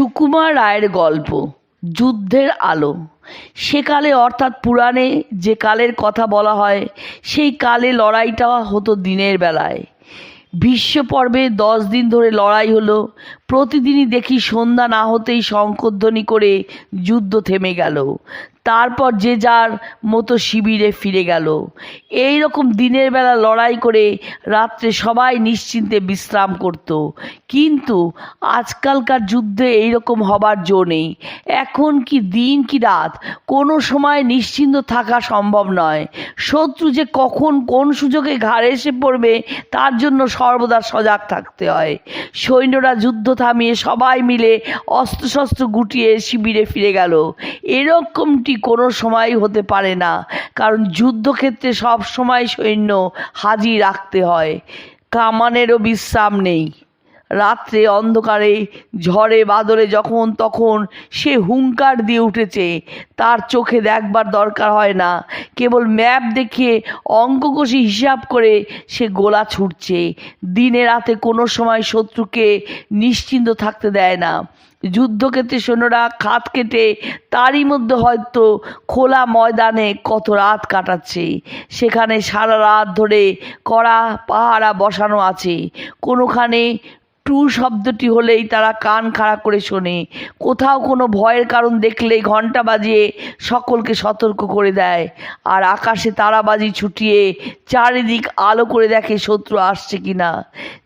সুকুমার রায়ের গল্প, যুদ্ধের আলো। সেকালে অর্থাৎ পুরাণে যে কালের কথা বলা হয়, সেই কালে লড়াইটা হতো দিনের বেলায়। বিশ্বপর্বে পর্বে দশ দিন ধরে লড়াই হলো, প্রতিদিনই দেখি সন্ধ্যা না হতেই শঙ্করধ্বনি করে যুদ্ধ থেমে গেল। তারপর যে যার মতো শিবিরে ফিরে গেল। এই রকম দিনের বেলা লড়াই করে রাত্রে সবাই নিশ্চিন্তে বিশ্রাম করত। কিন্তু আজকালকার যুদ্ধে এই রকম হবার জো নেই। এখন কি দিন কি রাত, কোনো সময় নিশ্চিন্ত থাকা সম্ভব নয়। শত্রু যে কখন কোন সুযোগে ঘাড়ে এসে পড়বে, তার জন্য সর্বদা সজাগ থাকতে হয়। সৈন্যরা যুদ্ধ থামিয়ে সবাই মিলে অস্ত্রশস্ত্র গুটিয়ে শিবিরে ফিরে গেল। এরকমটি কোনো সময় হতে পারে না। কারণ যুদ্ধক্ষেত্রে সব সময় সৈন্য হাজির রাখতে হয়। কামানেরও বিশ্রাম নেই। রাত্রে অন্ধকারে, ঝড়ে, বাদলে যখন, তখন সে হুঙ্কার দিয়ে উঠেছে। তার চোখে দেখবার দরকার হয় না। কেবল ম্যাপ দেখিয়ে অঙ্ক কষি হিসাব করে সে গোলা ছুটছে। দিনে রাতে কোনো সময় শত্রুকে নিশ্চিন্ত থাকতে দেয় না। যুদ্ধক্ষেত্রে সৈন্যরা খাত কেটে তারই মধ্যে হয়তো খোলা ময়দানে কত রাত কাটাচ্ছে। সেখানে সারা রাত ধরে কড়া পাহারা বসানো আছে। কোনোখানে টু শব্দটি হলেই তারা কান খাড়া করে শোনে। কোথাও কোনো ভয়ের কারণ দেখলেই ঘণ্টা বাজিয়ে সকলকে সতর্ক করে দেয়। আর আকাশে তারাবাজি ছুটিয়ে চারিদিক আলো করে দেখে শত্রু আসছে কিনা।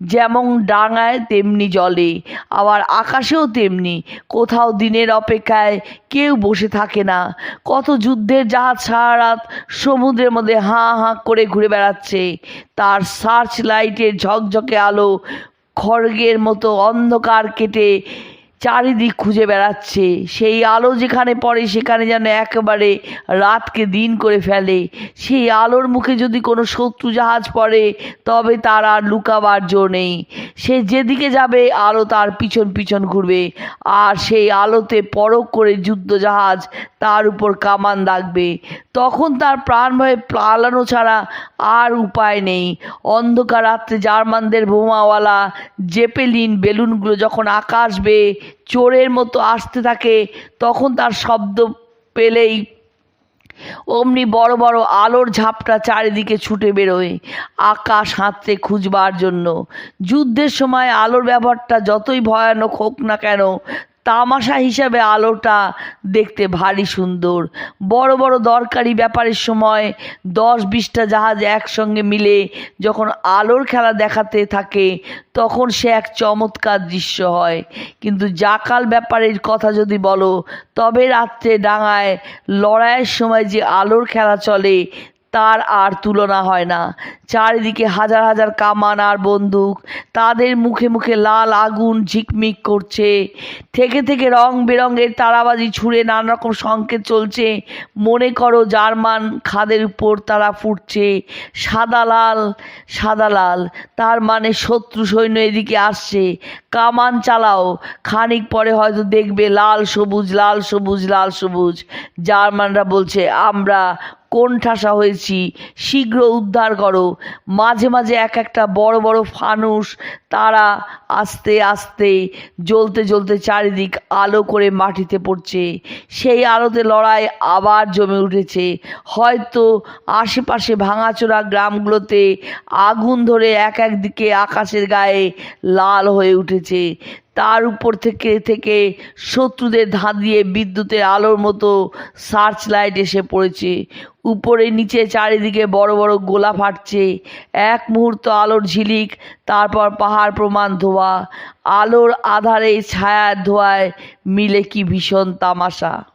যেমন ডাঙায় তেমনি জলে, আবার আকাশেও তেমনি। কোথাও দিনের অপেক্ষায় কেউ বসে থাকে না। কত যুদ্ধের জাহাজ সারা রাত সমুদ্রের মধ্যে হাঁ হাঁ করে ঘুরে বেড়াচ্ছে। তার সার্চ লাইটের ঝকঝকে আলো খড়গের মতো অন্ধকার কেটে চারিদিক খুঁজে বেড়াচ্ছে। সেই আলো যেখানে পড়ে, সেখানে যেন একেবারে রাতকে দিন করে ফেলে। সেই আলোর মুখে যদি কোনো শত্রু জাহাজ পড়ে, তবে তার আর লুকাবার জো নেই। সে যেদিকে যাবে, আলো তার পিছন পিছন ঘুরবে। আর সেই আলোতে পরক করে যুদ্ধ জাহাজ তার উপর কামান দাগবে। তখন তার প্রাণ ভয়ে পালানো ছাড়া আর উপায় নেই। অন্ধকার রাত্রে জার্মানদের বোমাওয়ালা জেপেলিন বেলুনগুলো যখন আকাশ বেয়ে চোরের মতো আসতে থাকে, তখন তার শব্দ পেলেই অমনি বড় বড় আলোর ঝাপটা চারিদিকে ছুটে বেরোয়। আকাশ হাতড়ে খুঁজবার জন্য। যুদ্ধের সময় আলোর ব্যবহারটা যতই ভয়ানক হোক না কেন তামাশা হিসাবে আলোটা দেখতে ভারী সুন্দর। বড় বড় দরকারি ব্যাপারের সময় দশ বিশটা জাহাজ একসঙ্গে মিলে যখন আলোর খেলা দেখাতে থাকে, তখন সে এক চমৎকার দৃশ্য হয়। কিন্তু জাকাল ব্যাপারের কথা যদি বলো, তবে রাত্রে ডাঙায় লড়াইয়ের সময় যে আলোর খেলা চলে তার আর তুলনা হয় না। চারিদিকে হাজার হাজার কামান আর বন্দুক। তাদের মুখে মুখে লাল আগুন ঝিকমিক করছে। থেকে থেকে রং বেরঙের তারাবাজি ছুঁড়ে নানা রকম সংকেত চলছে। মনে করো জার্মান খাদের উপর তারা ফুটছে। সাদা লাল সাদা লাল। তার মানে শত্রু সৈন্য এদিকে আসছে। কামান চালাও। খানিক পরে হয়তো দেখবে লাল সবুজ লাল সবুজ লাল সবুজ। জার্মানরা বলছে, আমরা কোন ঠাসা হয়েছি, শীঘ্র উদ্ধার করো। মাঝে মাঝে এক একটা বড় বড় ফানুস তারা আস্তে আস্তে জ্বলতে জ্বলতে চারিদিক আলো করে মাটিতে পড়ছে। সেই আলোতে লড়াই আবার জমে উঠেছে। হয়তো আশেপাশে ভাঙাচোরা গ্রামগুলোতে আগুন ধরে এক এক দিকে আকাশের গায়ে লাল হয়ে উঠেছে। তার উপর থেকে থেকে শত্রুদের ধাঁধিয়ে বিদ্যুতের আলোর মতো সার্চ লাইট এসে পড়েছে। উপরে, নিচে, চারিদিকে বড় বড় গোলা ফাটছে। এক মুহূর্ত আলোর ঝিলিক, তারপর পাহাড় প্রমাণ ধোয়া। আলোর আধারে ছায়ার ধোয়ায় মিলে কি ভীষণ তামাশা।